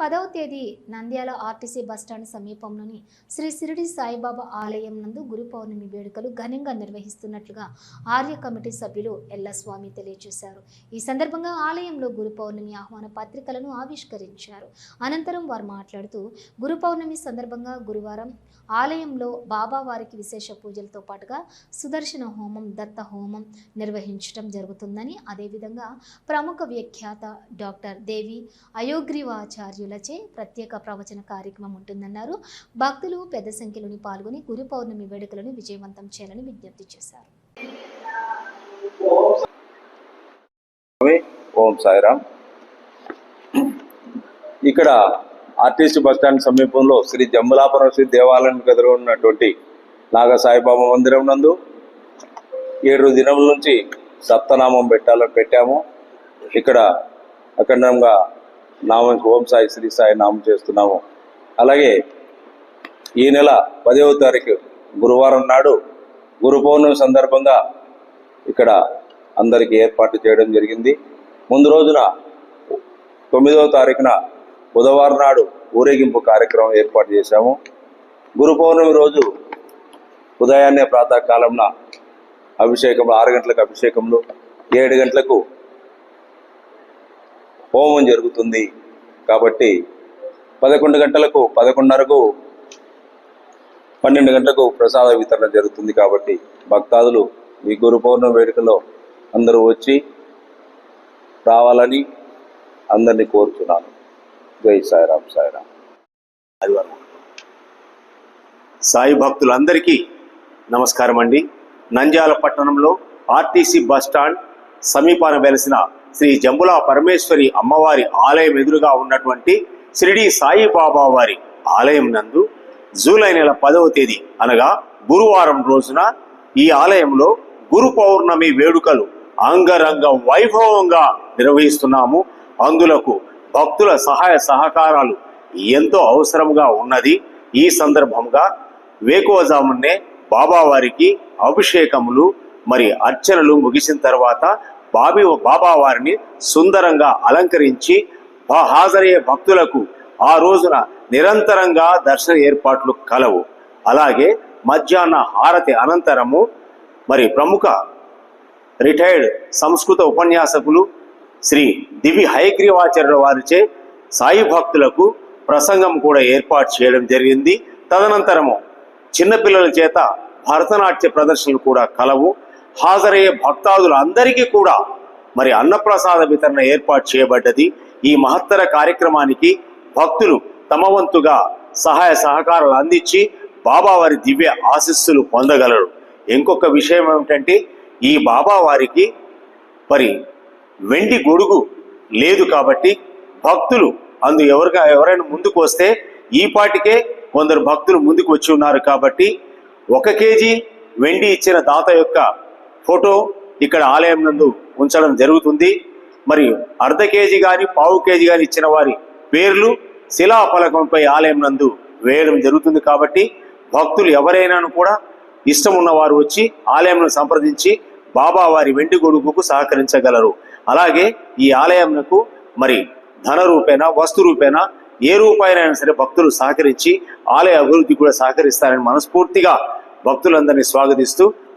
పదవ తేదీ Nandyal RTC bus stand సమీపంలోని శ్రీ సిరిడి సాయిబాబా ఆలయం నందు గురు పౌర్ణమి వేడుకలు ఘనంగా నిర్వహిస్తున్నట్లుగా ఆర్య కమిటీ సభ్యులు ఎల్లస్వామి తెలియజేశారు. ఈ సందర్భంగా ఆలయంలో గురు పౌర్ణమి ఆహ్వాన పత్రికలను ఆవిష్కరించారు. అనంతరం వారు మాట్లాడుతూ గురు పౌర్ణమి సందర్భంగా గురువారం ఆలయంలో బాబా వారికి విశేష పూజలతో పాటుగా సుదర్శన హోమం దత్త హోమం నిర్వహించడం జరుగుతుందని అదేవిధంగా ప్రముఖ వ్యాఖ్యాత డాక్టర్ దేవి అయోగ్రీవాచార్యులు అయోగ్రీవాచార్యులచే ప్రత్యేక ప్రవచన కార్యక్రమం ఉంటుందన్నారు. భక్తులు పెద్ద సంఖ్యలోని పాల్గొని గురు పౌర్ణమి వేడుకలను విజయవంతం చేయాలని విజ్ఞప్తి చేశారు. ఓం సాయిరామ్. ఇక్కడ ఆర్టీసీ బస్టాండ్ సమీపంలో శ్రీ జంబులాపురం శ్రీ దేవాలయం ఎదురు ఉన్నటువంటి నాగ సాయిబాబా మందిరం నందు ఏడు దినముల నుంచి సప్తనామం పెట్టాలని పెట్టాము. ఇక్కడ అఖండంగా నామం ఓం సాయి శ్రీ సాయి నామం చేస్తున్నాము. అలాగే ఈ నెల పదవ తారీఖు గురువారం నాడు గురు పౌర్ణమి సందర్భంగా ఇక్కడ అందరికీ ఏర్పాటు చేయడం జరిగింది. ముందు రోజున తొమ్మిదవ తారీఖున బుధవారం నాడు ఊరేగింపు కార్యక్రమం ఏర్పాటు చేశాము. గురు పౌర్ణమి రోజు ఉదయాన్నే ప్రాతకాలంన అభిషేకంలో ఆరు గంటలకు అభిషేకంలో ఏడు గంటలకు హోమం జరుగుతుంది. కాబట్టి పదకొండు గంటలకు పదకొండున్నరకు పన్నెండు గంటలకు ప్రసాద వితరణ జరుగుతుంది కాబట్టి భక్తాదులు ఈ గురు పౌర్ణమి వేడుకలో అందరూ వచ్చి రావాలని అందరినీ కోరుతున్నాను జై సాయిరామ్ సాయిరామ్. ఆదివారం సాయి భక్తులందరికీ నమస్కారం అండి నంద్యాల పట్టణంలో ఆర్టీసీ బస్ స్టాండ్ సమీపాన వెలిసిన శ్రీ జంబులా పరమేశ్వరి అమ్మవారి ఆలయం ఎదురుగా ఉన్నటువంటి షిరిడి సాయిబాబా వారి ఆలయం నందు జూలై నెల పదవ తేదీ అనగా గురువారం రోజున ఈ ఆలయంలో గురు పౌర్ణమి వేడుకలు అంగరంగ వైభవంగా నిర్వహిస్తున్నాము. అందులకు భక్తుల సహాయ సహకారాలు ఎంతో అవసరంగా ఉన్నది. ఈ సందర్భంగా వేకువజామున్నే బాబావారికి అభిషేకములు మరి అర్చనలు ముగిసిన తర్వాత బాబీ బాబా వారిని సుందరంగా అలంకరించి హాజరయ్యే భక్తులకు ఆ రోజున నిరంతరంగా దర్శన ఏర్పాట్లు కలవు. అలాగే మధ్యాహ్న హారతి అనంతరము మరి ప్రముఖ రిటైర్డ్ సంస్కృత ఉపన్యాసకులు శ్రీ దివి హయగ్రీవాచార్యుల వారిచే సాయి భక్తులకు ప్రసంగం కూడా ఏర్పాటు చేయడం జరిగింది. తదనంతరము చిన్నపిల్లల చేత భరతనాట్య ప్రదర్శనలు కూడా కలవు. హాజరయ్యే భక్తాదులందరికీ కూడా మరి అన్నప్రసాద వితరణ ఏర్పాటు చేయబడ్డది. ఈ మహత్తర కార్యక్రమానికి భక్తులు తమ వంతుగా సహాయ సహకారాలు అందించి బాబావారి దివ్య ఆశీస్సులు పొందగలరు. ఇంకొక విషయం ఏమిటంటే ఈ బాబావారికి మరి వెండి గొడుగు లేదు కాబట్టి భక్తులు అందు ఎవరిగా ఎవరైనా ముందుకు వస్తే ఈ పాటికే కొందరు భక్తులు ముందుకు వచ్చి ఉన్నారు కాబట్టి ఒక కేజీ వెండి ఇచ్చిన దాత యొక్క ఫోటో ఇక్కడ ఆలయం నందు ఉంచడం జరుగుతుంది. మరి అర్ధ కేజీ కానీ పావు కేజీ కానీ ఇచ్చిన వారి పేర్లు శిలాఫలకంపై ఆలయం నందు వేయడం జరుగుతుంది కాబట్టి భక్తులు ఎవరైనాను కూడా ఇష్టం ఉన్నవారు వచ్చి ఆలయంను సంప్రదించి బాబా వారి వెండి గొడుగుకు సహకరించగలరు. అలాగే ఈ ఆలయంకు మరి ధన రూపేణ వస్తు రూపేణ ఏ రూపాయనైనా సరే భక్తులు సహకరించి ఆలయ అభివృద్ధి కూడా సహకరిస్తారని మనస్ఫూర్తిగా భక్తులందరినీ స్వాగతిస్తూ